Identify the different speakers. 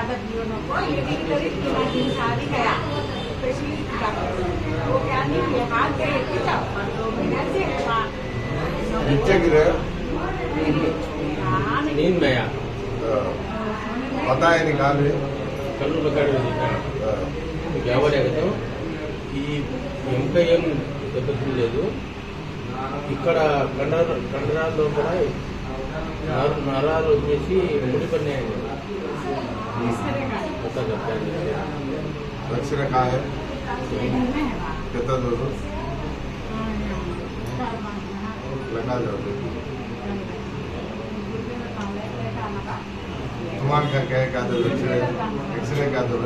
Speaker 1: ज्यादा जीवनों को ये भी करीब तीन दिन शादी गया स्पेशलिस्ट डॉक्टर वो क्या नहीं किया हाथ गए थे जब दो महीने से वहाँ
Speaker 2: नीचे गिरे
Speaker 1: हाँ, नहीं।
Speaker 3: नींद में आया
Speaker 2: पता है निकाल भी
Speaker 3: కళ్ళు రికార్డు మీకు ఎవరు ఎగతాం ఈ ఇంకా ఏం దెబ్బతిలేదు ఇక్కడ కండర కండరాల్లో కూడా నర- నరాలు వచ్చేసి ముడిపడినాయండి
Speaker 1: तीसरे का
Speaker 2: लक्ष्य रखा है कितना दो
Speaker 1: सौ
Speaker 2: लगा जाओ
Speaker 1: तुम्हारे
Speaker 2: का क्या क्या दो एक्सरे का दो